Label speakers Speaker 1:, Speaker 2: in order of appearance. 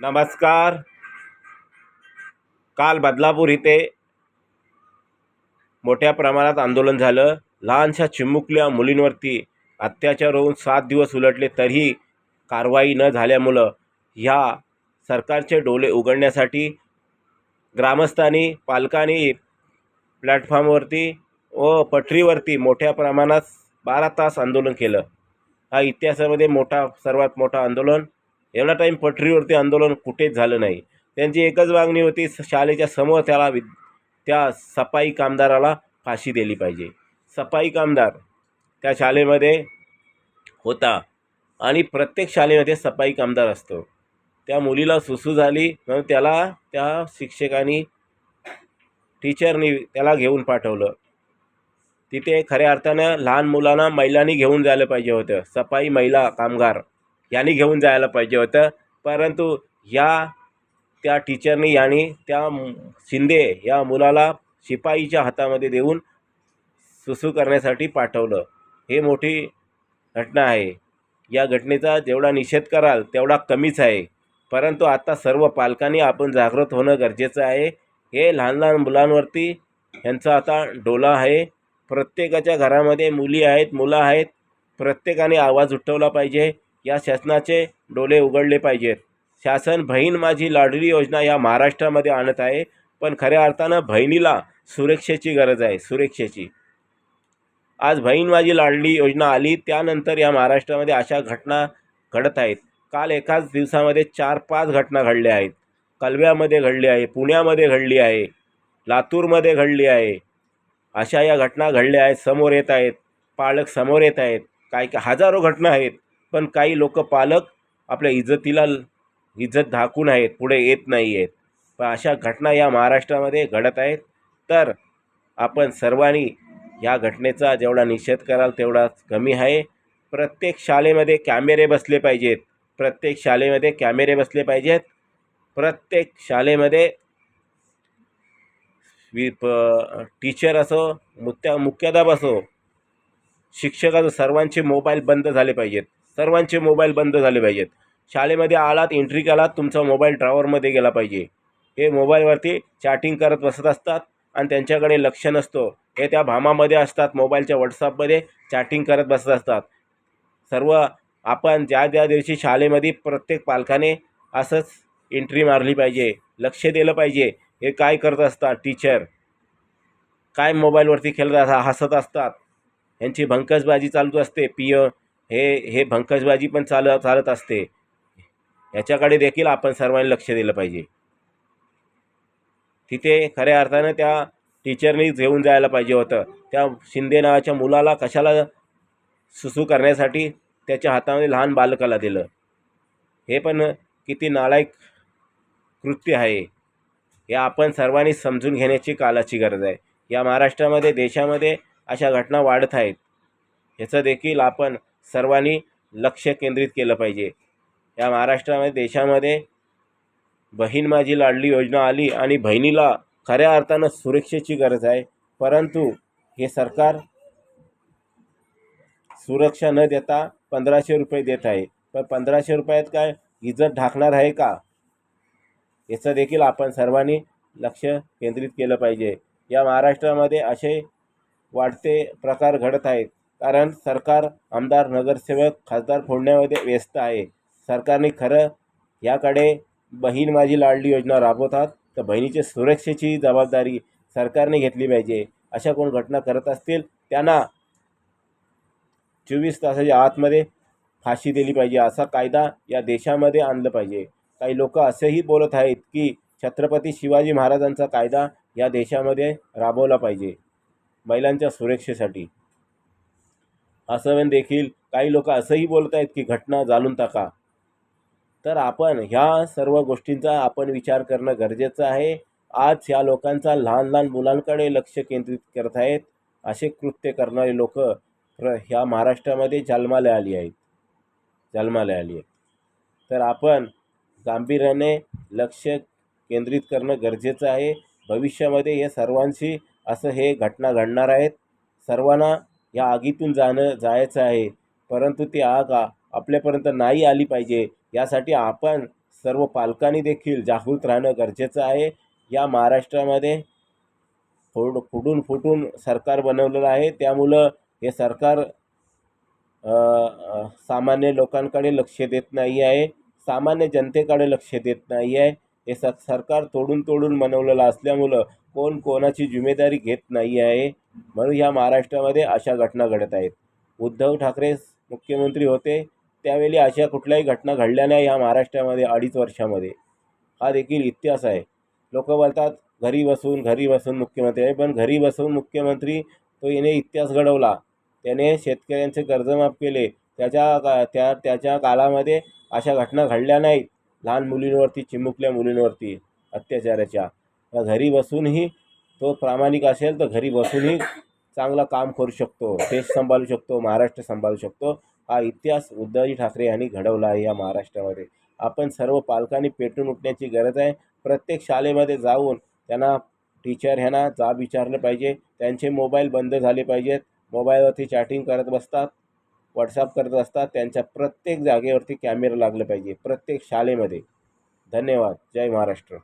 Speaker 1: नमस्कार. काल बदलापूर इथे मोठ्या प्रमाणात आंदोलन झालं. लहानशा चिमुकल्या मुलींवरती अत्याचार होऊन सात दिवस उलटले तरीही कारवाई न झाल्यामुळं ह्या सरकारचे डोले उघडण्यासाठी ग्रामस्थांनी पालकांनी प्लॅटफॉर्मवरती व पटरीवरती मोठ्या प्रमाणात बारा तास आंदोलन केलं. हा इतिहासामध्ये मोठा सर्वात मोठा आंदोलन एवढा टाईम पटरीवरती आंदोलन कुठेच झालं नाही. त्यांची एकच मागणी होती शाळेच्या समोर त्याला वि त्या सफाई कामदाराला फाशी दिली पाहिजे. सफाई कामदार त्या शाळेमध्ये होता आणि प्रत्येक शाळेमध्ये सफाई कामदार असतो. त्या मुलीला सुसू झाली म्हणून त्याला त्या शिक्षकांनी टीचरनी त्याला घेऊन पाठवलं. तिथे खऱ्या अर्थानं लहान मुलांना महिलांनी घेऊन जायला पाहिजे होतं. सफाई महिला कामगार. यांनी घेऊन जायला पाहिजे होतं. परंतु या त्या टीचरनी यांनी त्या शिंदे या मुलाला शिपाईच्या हातामध्ये देऊन सुसू करण्यासाठी पाठवलं. हे मोठी घटना आहे. या घटनेचा जेवढा निषेध कराल तेवढा कमीच आहे. परंतु आता सर्व पालकांनी आपण जागृत होणं गरजेचं आहे. हे लहान लहान मुलांवरती यांचा आता डोला आहे. प्रत्येकाच्या घरामध्ये मुली आहेत मुलं आहेत. प्रत्येकाने आवाज उठवला पाहिजे. या शासनाचे डोले उघडले पाहिजेत. शासन बहीण माझी लाडली योजना या महाराष्ट्रामध्ये आणत आहे पण खऱ्या अर्थानं बहिणीला सुरक्षेची गरज आहे सुरक्षेची. आज बहीण माझी लाडली योजना आली त्यानंतर या महाराष्ट्रामध्ये अशा घटना घडत आहेत. काल एकाच दिवसामध्ये चार पाच घटना घडल्या आहेत. कलव्यामध्ये घडली आहे पुण्यामध्ये घडली आहे लातूरमध्ये घडली आहे. अशा या घटना घडल्या आहेत समोर येत आहेत पालक समोर येत आहेत. काही काही हजारो घटना आहेत. पण काही लोक पालक आपल्या इज्जतीला इज्जत धाकून आहेत पुढे येत नाही आहेत. पण अशा घटना या महाराष्ट्रामध्ये घडत आहेत. तर आपण सर्वांनी या घटनेचा जेवढा निषेध कराल तेवढाच कमी आहे. प्रत्येक शाळेमध्ये कॅमेरे बसले पाहिजेत. प्रत्येक शाळेमध्ये कॅमेरे बसले पाहिजेत. प्रत्येक शाळेमध्ये वि प टीचर असो मुत्या मुख्याध्याप असो शिक्षक असो सर्वांचे मोबाईल बंद झाले पाहिजेत. सर्वांचे मोबाईल बंद झाले पाहिजेत. शाळेमध्ये आलात एंट्री केलात तुमचा मोबाईल ड्रॉवरमध्ये गेला पाहिजे. हे मोबाईलवरती चॅटिंग करत बसत असतात आणि त्यांच्याकडे लक्ष नसतो. हे त्या भामामध्ये असतात मोबाईलच्या व्हॉट्सअपमध्ये चॅटिंग करत बसत असतात. सर्व आपण ज्या ज्या दिवशी शाळेमध्ये प्रत्येक पालकाने असंच एंट्री मारली पाहिजे लक्ष दिलं पाहिजे. हे काय करत असतात टीचर काय मोबाईलवरती खेळत असतात हसत असतात? यांची भंकसबाजी चालू असते. पिय हे हे भंकजबाजी पण चाल चालत असते. याच्याकडे देखील आपण सर्वांनी लक्ष दिलं पाहिजे. तिथे खऱ्या अर्थानं त्या टीचरनी घेऊन जायला पाहिजे होतं. त्या शिंदे नावाच्या मुलाला कशाला सुसू करण्यासाठी त्याच्या हातामध्ये लहान बालकाला दिलं. हे पण किती नालायक कृत्य आहे. हे आपण सर्वांनी समजून घेण्याची कालाची गरज आहे. या महाराष्ट्रामध्ये देशामध्ये अशा घटना वाढत आहेत. ह्याचं देखील आपण सर्वांनी लक्ष केंद्रित केलं पाहिजे. या महाराष्ट्रामध्ये देशामध्ये बहीण माझी लाडली योजना आली आणि बहिणीला खऱ्या अर्थानं सुरक्षेची गरज आहे. परंतु हे सरकार सुरक्षा न देता पंधराशे रुपये देत आहे. पण पंधराशे रुपयात काय इज्जत ढाकणार आहे का? याचं देखील आपण सर्वांनी लक्ष केंद्रित केलं पाहिजे. या महाराष्ट्रामध्ये असे वाढते प्रकार घडत आहेत. कारण सरकार आमदार नगरसेवक खासदार फोडण्यामध्ये व्यस्त आहे. सरकारने खरं याकडे बहीण माझी लाडली योजना राबवतात तर बहिणीच्या सुरक्षेची जबाबदारी सरकारने घेतली पाहिजे. अशा कोण घटना करत असतील त्यांना चोवीस तासाच्या आतमध्ये फाशी दिली पाहिजे. असा कायदा या देशामध्ये आणलं पाहिजे. काही लोक असेही बोलत आहेत की छत्रपती शिवाजी महाराजांचा कायदा या देशामध्ये राबवला पाहिजे. महिलांच्या सुरक्षेसाठी. असं देखील काही लोक असंही बोलत आहेत की घटना जाणून टाका. तर आपण ह्या सर्व गोष्टींचा आपण विचार करणं गरजेचं आहे. आज ह्या लोकांचा लहान लहान मुलांकडे लक्ष केंद्रित करत आहेत. असे कृत्य करणारे लोक ह्या महाराष्ट्रामध्ये जन्माला आली आहेत. जन्माला आली आहेत. तर आपण गांभीर्याने लक्ष केंद्रित करणं गरजेचं आहे. भविष्यामध्ये हे सर्वांशी असं हे घटना घडणार आहेत. सर्वांना या आगीतून जाणं जायचं आहे. परंतु ती आग आपल्यापर्यंत नाही आली पाहिजे. यासाठी आपण सर्व पालकांनी देखील जागृत राहणं गरजेचं आहे. या महाराष्ट्रामध्ये फोड फुटून फुटून सरकार बनवलेलं आहे. त्यामुळं हे सरकार सामान्य लोकांकडे लक्ष देत नाही आहे. सामान्य जनतेकडे लक्ष देत नाही आहे. हे स सरकार तोडून तोडून बनवलेलं असल्यामुळं कोण कोणाची जिम्मेदारी घेत नाही आहे. म्हणून ह्या महाराष्ट्रामध्ये अशा घटना घडत आहेत. उद्धव ठाकरे मुख्यमंत्री होते त्यावेळी अशा कुठल्याही घटना घडल्या नाही ह्या महाराष्ट्रामध्ये अडीच वर्षामध्ये. हा देखील इतिहास आहे. लोक बोलतात घरी बसून घरी बसून मुख्यमंत्री आहे पण घरी बसून मुख्यमंत्री तो याने इतिहास घडवला. त्याने शेतकऱ्यांचे कर्जमाफ केले. त्याच्या का त्या त्याच्या काळामध्ये अशा घटना घडल्या नाहीत. लहान मुलींवरती चिमुकल्या मुलींवरती अत्याचाराच्या. घरी बसूनही तो प्रामाणिक असेल तर घरी बसूनही चांगलं काम करू शकतो देश सांभाळू शकतो महाराष्ट्र सांभाळू शकतो. हा इतिहास उद्धवजी ठाकरे यांनी घडवला आहे या महाराष्ट्रामध्ये. आपण सर्व पालकांनी पेटून उठण्याची गरज आहे. प्रत्येक शाळेमध्ये जाऊन त्यांना टीचर ह्यांना जाब विचारलं पाहिजे. त्यांचे मोबाईल बंद झाले पाहिजेत. मोबाईलवरती चॅटिंग करत बसतात व्हॉट्सअप करत असतात. त्यांच्या प्रत्येक जागेवरती कॅमेरा लागलं पाहिजे. प्रत्येक शाळेमध्ये. धन्यवाद. जय महाराष्ट्र.